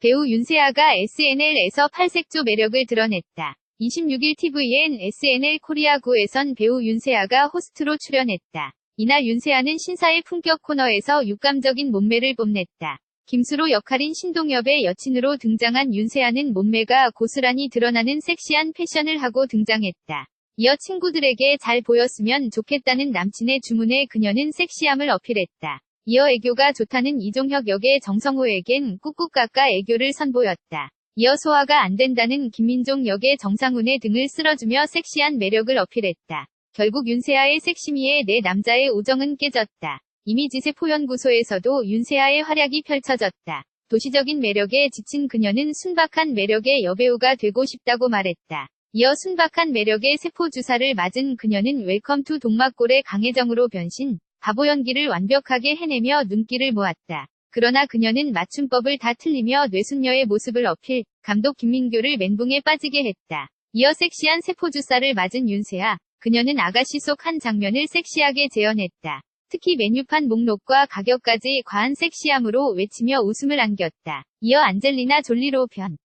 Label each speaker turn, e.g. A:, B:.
A: 배우 윤세아가 SNL에서 팔색조 매력을 드러냈다. 26일 TVN SNL 코리아9에선 배우 윤세아가 호스트로 출연했다. 이날 윤세아는 신사의 품격 코너에서 육감적인 몸매를 뽐냈다. 김수로 역할인 신동엽의 여친으로 등장한 윤세아는 몸매가 고스란히 드러나는 섹시한 패션을 하고 등장했다. 이어 친구들에게 잘 보였으면 좋겠다는 남친의 주문에 그녀는 섹시함을 어필했다. 이어 애교가 좋다는 이종혁 역의 정성호에겐 꾹꾹 깎아 애교를 선보였다. 이어 소화가 안 된다는 김민종 역의 정상훈의 등을 쓸어주며 섹시한 매력을 어필했다. 결국 윤세아의 섹시미에 내 남자의 우정은 깨졌다. 이미지세 포연구소에서도 윤세아의 활약이 펼쳐졌다. 도시적인 매력에 지친 그녀는 순박한 매력의 여배우가 되고 싶다고 말했다. 이어 순박한 매력의 세포 주사를 맞은 그녀는 웰컴 투 동막골의 강혜정으로 변신, 바보 연기를 완벽하게 해내며 눈길을 모았다. 그러나 그녀는 맞춤법을 다 틀리며 뇌순녀의 모습을 어필, 감독 김민교를 멘붕에 빠지게 했다. 이어 섹시한 세포 주사를 맞은 윤세아, 그녀는 아가씨 속 한 장면을 섹시하게 재현했다. 특히 메뉴판 목록과 가격까지 과한 섹시함으로 외치며 웃음을 안겼다. 이어 안젤리나 졸리로 변.